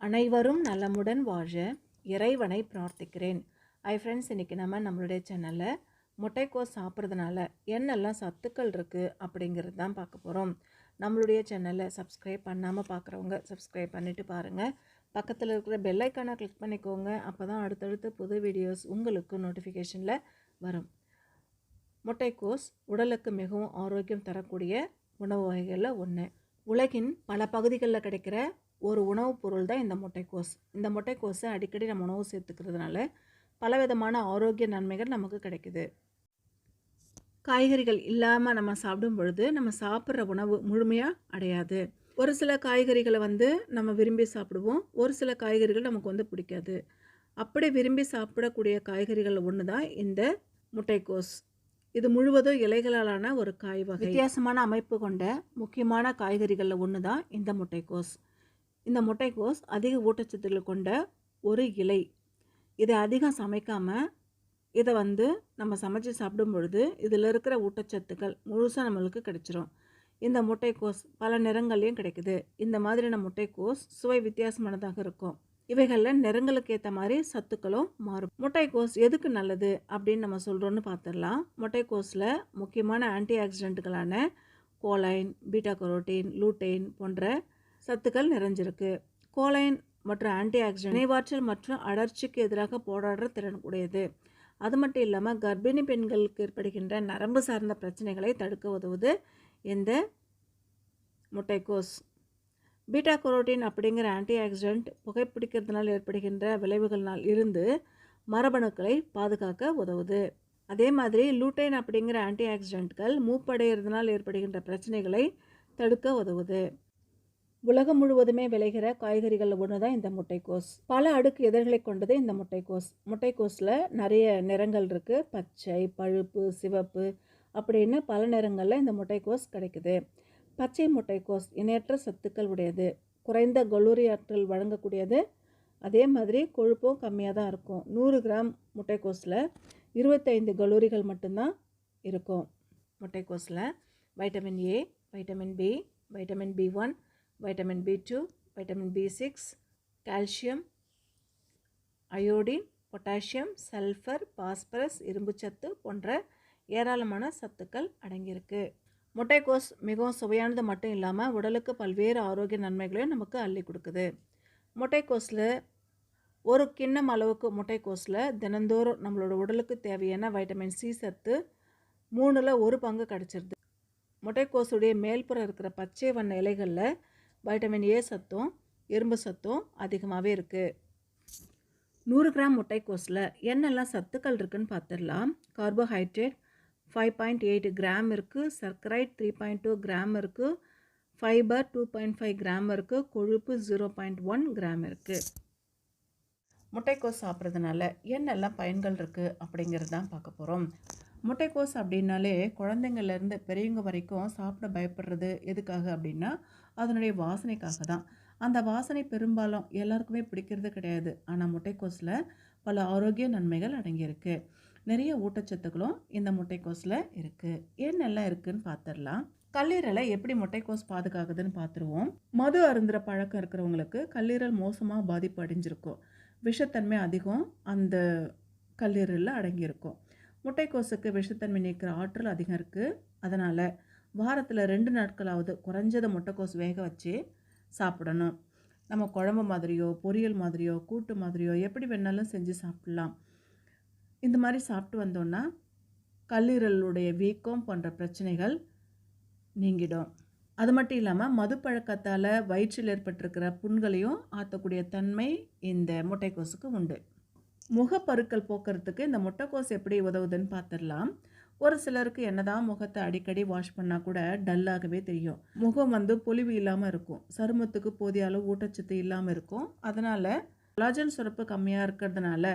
அனைவரும் நலமுடன் வாழ இறைவனை பிரார்த்திக்கிறேன். ஐ ஃப்ரெண்ட்ஸ் இன்றைக்கி நம்ம நம்மளுடைய சேனலில் முட்டைக்கோஸ் சாப்பிட்றதுனால என்னெல்லாம் சத்துக்கள் இருக்குது அப்படிங்கிறது தான் பார்க்க போகிறோம் நம்மளுடைய சேனலை சப்ஸ்கிரைப் பண்ணாமல் பார்க்குறவங்க சப்ஸ்கிரைப் பண்ணிவிட்டு பாருங்கள் பக்கத்தில் இருக்கிற பெல்லைக்கானை கிளிக் பண்ணிக்கோங்க. அப்போ தான் அடுத்தடுத்த புது வீடியோஸ் உங்களுக்கு நோட்டிஃபிகேஷனில் வரும். முட்டைக்கோஸ் உடலுக்கு மிகவும் ஆரோக்கியம் தரக்கூடிய உணவு வகைகளில் ஒன்று உலகின் பல பகுதிகளில் கிடைக்கிற ஒரு உணவுப் பொருள் தான் இந்த முட்டைக்கோஸ். இந்த முட்டைக்கோஸை அடிக்கடி நம்ம உணவு சேர்த்துக்கிறதுனால பலவிதமான ஆரோக்கிய நன்மைகள் நமக்கு கிடைக்குது. காய்கறிகள் இல்லாமல் நம்ம சாப்பிடும் பொழுது நம்ம சாப்பிட்ற உணவு முழுமையாக அடையாது. ஒரு சில காய்கறிகளை வந்து நம்ம விரும்பி சாப்பிடுவோம். ஒரு சில காய்கறிகள் நமக்கு வந்து பிடிக்காது. அப்படி விரும்பி சாப்பிடக்கூடிய காய்கறிகள் ஒன்று தான் இந்த முட்டைக்கோஸ். இது முழுவதும் இலைகளாலான ஒரு காய் வகை. வித்தியாசமான அமைப்பு கொண்ட முக்கியமான காய்கறிகளில் ஒன்று தான் இந்த முட்டைக்கோஸ். இந்த முட்டைக்கோஸ் அதிக ஊட்டச்சத்துக்கள் கொண்ட ஒரு இலை. இதை அதிகம் சமைக்காமல் இதை வந்து நம்ம சமைச்சு சாப்பிடும் பொழுது இதில் இருக்கிற ஊட்டச்சத்துக்கள் முழுசாக நம்மளுக்கு கிடைச்சிரும். இந்த முட்டைக்கோஸ் பல நிறங்கள்லையும் கிடைக்குது. இந்த மாதிரியான முட்டைக்கோஸ் சுவை வித்தியாசமானதாக இருக்கும். இவைகளில் நிறங்களுக்கு ஏற்ற மாதிரி சத்துக்களும் மாறும். முட்டைக்கோஸ் எதுக்கு நல்லது அப்படின்னு நம்ம சொல்கிறோன்னு பார்த்துடலாம் முட்டைக்கோஸில் முக்கியமான ஆன்டி ஆக்சிடென்ட்டுகளான கோலைன் பீட்டா கரோட்டின் லூட்டைன் போன்ற சத்துக்கள் நிறைஞ்சிருக்கு. கோலைன் மற்றும் ஆன்டி ஆக்சிடென்ட் நினைவாற்றல் மற்றும் அடர்ச்சிக்கு எதிராக போராடுற திறன் உடையது. அது மட்டும் இல்லாமல் கர்ப்பிணி பெண்களுக்கு ஏற்படுகின்ற நரம்பு சார்ந்த பிரச்சனைகளை தடுக்க உதவுது இந்த முட்டைக்கோஸ். பீட்டா கரோட்டின் அப்படிங்கிற ஆன்டி ஆக்சிடென்ட் புகைப்பிடிக்கிறதுனால் ஏற்படுகின்ற விளைவுகளினால் இருந்து மரபணுக்களை பாதுகாக்க உதவுது. அதே மாதிரி லூட்டைன் அப்படிங்கிற ஆன்டி ஆக்சிடென்ட்கள் மூப்படைகிறதுனால் ஏற்படுகின்ற பிரச்சனைகளை தடுக்க உதவுது. உலகம் முழுவதுமே விளைகிற காய்கறிகள் ஒன்று தான் இந்த முட்டைக்கோஸ். பல அடுக்கு எதிர்களை கொண்டது இந்த முட்டைக்கோஸ். முட்டைக்கோஸில் நிறைய நிறங்கள் இருக்குது பச்சை பழுப்பு சிவப்பு அப்படின்னு பல நிறங்களில் இந்த முட்டைக்கோஸ் கிடைக்குது. பச்சை முட்டைக்கோஸ் இணையற்ற சத்துக்கள் உடையது. குறைந்த கலோரி ஆற்றல் வழங்கக்கூடியது. அதே மாதிரி கொழுப்பும் கம்மியாக தான் இருக்கும். நூறு கிராம் முட்டைக்கோஸில் இருபத்தைந்து கலோரிகள் மட்டும்தான் இருக்கும் முட்டைக்கோஸில். Vitamin A vitamin B vitamin B one vitamin B two vitamin B six calcium iodine potassium sulphur phosphorus இரும்புச்சத்து போன்ற ஏராளமான சத்துக்கள் அடங்கியிருக்கு. முட்டைக்கோஸ் மிகவும் சுவையானது மட்டும் இல்லாமல் உடலுக்கு பல்வேறு ஆரோக்கிய நன்மைகளையும் நமக்கு அள்ளி கொடுக்குது. முட்டைக்கோஸில் ஒரு கிண்ணம் அளவுக்கு முட்டைக்கோஸில் தினந்தோறும் நம்மளோட உடலுக்கு தேவையான வைட்டமின் சி சத்து மூணில் ஒரு பங்கு கிடச்சிருது. முட்டைக்கோஸுடைய மேல்புறம் இருக்கிற பச்சை வண்ண இலைகளில் வைட்டமின் ஏ சத்தும் இரும்பு சத்தும் அதிகமாகவே இருக்குது நூறு கிராம் முட்டைக்கோஸில் என்னெல்லாம் சத்துக்கள் இருக்குன்னு பார்த்துடலாம் carbohydrate five point eight gram இருக்குது சர்க்கரைட் த்ரீ பாயிண்ட் டூ கிராம் இருக்குது fibre two point five gram இருக்குது கொழுப்பு ஜீரோ பாயிண்ட் ஒன் கிராம் இருக்குது முட்டைக்கோஸ் சாப்பிட்றதுனால என்னெல்லாம் பயன்கள் இருக்குது அப்படிங்கிறது தான் பார்க்க போகிறோம் முட்டைக்கோஸ் அப்படின்னாலே குழந்தைங்கள்லேருந்து பெரியவங்க வரைக்கும் சாப்பிட பயப்படுறது எதுக்காக அப்படின்னா அதனுடைய வாசனைக்காக தான். அந்த வாசனை பெரும்பாலும் எல்லாருக்குமே பிடிக்கிறது கிடையாது. ஆனால் முட்டைக்கோஸில் பல ஆரோக்கிய நன்மைகள் அடங்கியிருக்கு. நிறைய ஊட்டச்சத்துக்களும் இந்த முட்டைக்கோஸில் இருக்குது என்னெல்லாம் இருக்குதுன்னு பார்த்துடலாம் கல்லீரலை எப்படி முட்டைக்கோஸ் பாதுகாக்குதுன்னு பார்த்துருவோம் மது அருந்துற பழக்கம் இருக்கிறவங்களுக்கு கல்லீரல் மோசமாக பாதிப்பு அடைஞ்சிருக்கும். விஷத்தன்மை அதிகம் அந்த கல்லீரலில் அடங்கியிருக்கும். முட்டைக்கோஸுக்கு விஷத்தன்மை நீக்கிற ஆற்றல் அதிகம் இருக்குது அதனால் வாரத்தில் ரெண்டு நாட்களாவது குறைஞ்சதை முட்டைக்கோஸ் வேக வச்சு சாப்பிடணும். நம்ம குழம்பு மாதிரியோ பொரியல் மாதிரியோ கூட்டு மாதிரியோ எப்படி வேணாலும் செஞ்சு சாப்பிட்லாம். இந்த மாதிரி சாப்பிட்டு வந்தோன்னா கல்லீரலுடைய வீக்கம் போன்ற பிரச்சனைகள் நீங்கிடும். அது மட்டும் இல்லாமல் மது பழக்கத்தால் வயிற்றில் ஏற்பட்டிருக்கிற புண்களையும் ஆற்றக்கூடிய தன்மை இந்த முட்டைக்கோஸுக்கு உண்டு. முகப்பருக்கள் போக்குறதுக்கு இந்த முட்டைக்கோஸ் எப்படி உதவுதுன்னு பார்த்துடலாம். ஒரு சிலருக்கு என்னதான் முகத்தை அடிக்கடி வாஷ் பண்ணால் கூட டல்லாகவே தெரியும். முகம் வந்து பொலிவு இல்லாமல் இருக்கும். சருமத்துக்கு போதிய அளவு ஊட்டச்சத்து இல்லாமல் இருக்கும். அதனால் கொலாஜன் சுரப்பு கம்மியாக இருக்கிறதுனால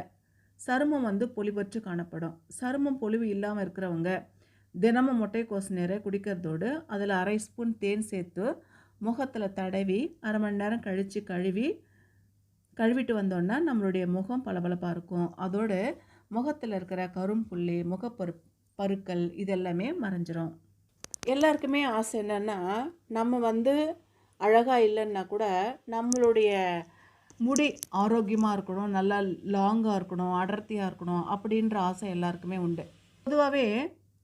சருமம் வந்து பொலிவற்று காணப்படும். சருமம் பொலிவு இல்லாமல் இருக்கிறவங்க தினமும் முட்டைக்கோஸ் நீரை குடிக்கிறதோடு அதில் அரை ஸ்பூன் தேன் சேர்த்து முகத்தில் தடவி அரை மணி நேரம் கழித்து கழுவி கழுவிட்டு வந்தோன்னா நம்மளுடைய முகம் பளபளப்பாக இருக்கும். அதோடு முகத்தில் இருக்கிற கரும்புள்ளி முகப்பொரு பருக்கள் இதெல்லாமே மறைஞ்சிரும். எல்லாருக்குமே ஆசை என்னென்னா நம்ம வந்து அழகாக இல்லைன்னா கூட நம்மளுடைய முடி ஆரோக்கியமாக இருக்கணும் நல்லா லாங்காக இருக்கணும் அடர்த்தியாக இருக்கணும் அப்படின்ற ஆசை எல்லாருக்குமே உண்டு. பொதுவாகவே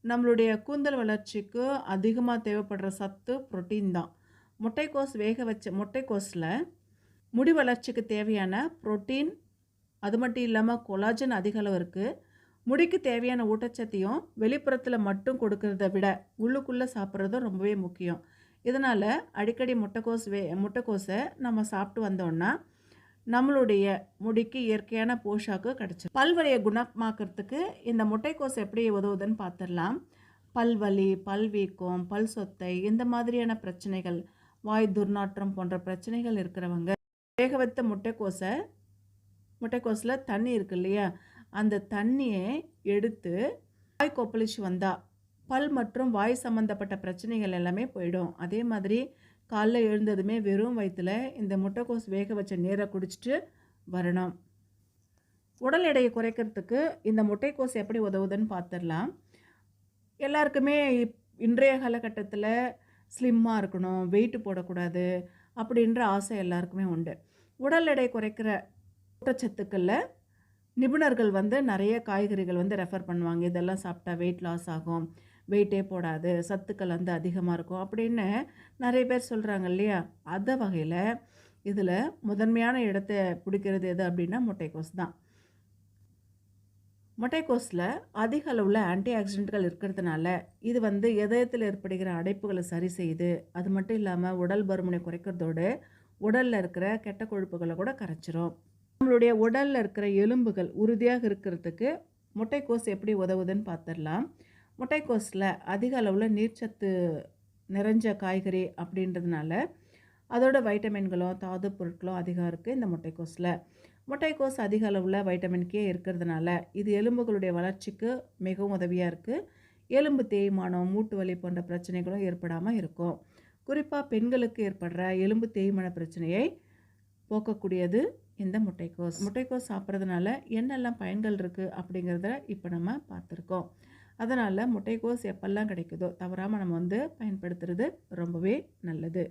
நம்மளுடைய கூந்தல் வளர்ச்சிக்கு அதிகமாக தேவைப்படுற சத்து புரோட்டீன் தான். முட்டைக்கோஸ் வேக வச்ச முட்டைக்கோஸில் முடி வளர்ச்சிக்கு தேவையான ப்ரோட்டீன் அது மட்டும் இல்லாமல் கொலாஜன் அதிக அளவு இருக்குது முடிக்கு தேவையான ஊட்டச்சத்தையும் வெளிப்புறத்தில் மட்டும் கொடுக்கறத விட உள்ளுக்குள்ளே சாப்பிட்றதும் ரொம்பவே முக்கியம். இதனால் அடிக்கடி முட்டைக்கோஸ் வே முட்டைக்கோஸை நம்ம சாப்பிட்டு வந்தோன்னா நம்மளுடைய முடிக்கு இயற்கையான போஷாக்கு கிடச்சிடும் பல்வலியை குணமாக்கிறதுக்கு இந்த முட்டைக்கோஸ் எப்படி உதவுதுன்னு பார்த்துடலாம் பல்வலி பல் வீக்கம் பல் சொத்தை இந்த மாதிரியான பிரச்சனைகள் வாய் துர்நாற்றம் போன்ற பிரச்சனைகள் இருக்கிறவங்க வேக வைத்த முட்டைக்கோஸை முட்டைக்கோஸில் தண்ணி இருக்கு இல்லையா? அந்த தண்ணியை எடுத்து வாய் கொப்பளிச்சு வந்தால் பல் மற்றும் வாய் சம்மந்தப்பட்ட பிரச்சனைகள் எல்லாமே போயிடும். அதே மாதிரி காலைல எழுந்ததுமே வெறும் வயிற்றில் இந்த முட்டைக்கோஸ் வேக வச்ச நீரை குடிச்சிட்டு வரணும். உடல் எடையை குறைக்கிறதுக்கு இந்த முட்டைக்கோஸ் எப்படி உதவுதுன்னு பார்த்துடலாம் எல்லாருக்குமே இப் இன்றைய காலகட்டத்தில் ஸ்லிம்மாக இருக்கணும் வெயிட்டு போடக்கூடாது அப்படின்ற ஆசை எல்லாருக்குமே உண்டு. உடல் எடை குறைக்கிற ஊட்டச்சத்துக்களில் நிபுணர்கள் வந்து நிறைய காய்கறிகள் வந்து ரெஃபர் பண்ணுவாங்க. இதெல்லாம் சாப்பிட்டா வெயிட் லாஸ் ஆகும். வெயிட்டே போடாது. சத்துக்கள் வந்து அதிகமாக இருக்கும் அப்படின்னு நிறைய பேர் சொல்கிறாங்க இல்லையா? அந்த வகையில் இதில் முதன்மையான இடத்த பிடிக்கிறது எது அப்படின்னா முட்டைக்கோஸ் தான். முட்டைக்கோஸில் அதிக அளவில் ஆன்டி ஆக்சிடென்ட்கள் இருக்கிறதுனால இது வந்து இதயத்தில் ஏற்படுகிற அடைப்புகளை சரி செய்யுது அது மட்டும் இல்லாமல் உடல் பருமனை குறைக்கிறதோடு உடலில் இருக்கிற கெட்ட கொழுப்புகளை கூட கரைச்சிரும். நம்மளுடைய உடலில் இருக்கிற எலும்புகள் உறுதியாக இருக்கிறதுக்கு முட்டைக்கோஸ் எப்படி உதவுதுன்னு பார்த்துடலாம் முட்டைக்கோஸில் அதிக அளவில் நீர்ச்சத்து நிறைஞ்ச காய்கறி அப்படின்றதுனால அதோட வைட்டமின்களும் தாது பொருட்களும் அதிகம் இருக்குது இந்த முட்டைக்கோஸில். முட்டைக்கோஸ் அதிக அளவில் வைட்டமின் கே இருக்கிறதுனால இது எலும்புகளுடைய வளர்ச்சிக்கு மிகவும் உதவியாக இருக்குது எலும்பு தேய்மானம் மூட்டு வலி போன்ற பிரச்சனைகளும் ஏற்படாமல் இருக்கும். குறிப்பாக பெண்களுக்கு ஏற்படுற எலும்பு தேய்மான பிரச்சனையை போக்கக்கூடியது இந்த முட்டைக்கோஸ். முட்டைக்கோஸ் சாப்பிட்றதுனால என்னெல்லாம் பயன்கள் இருக்குது அப்படிங்கிறத இப்போ நம்ம பார்த்துருக்கோம். அதனால் முட்டைக்கோஸ் எப்பெல்லாம் கிடைக்குதோ தவறாமல் நம்ம வந்து பயன்படுத்துறது ரொம்பவே நல்லது.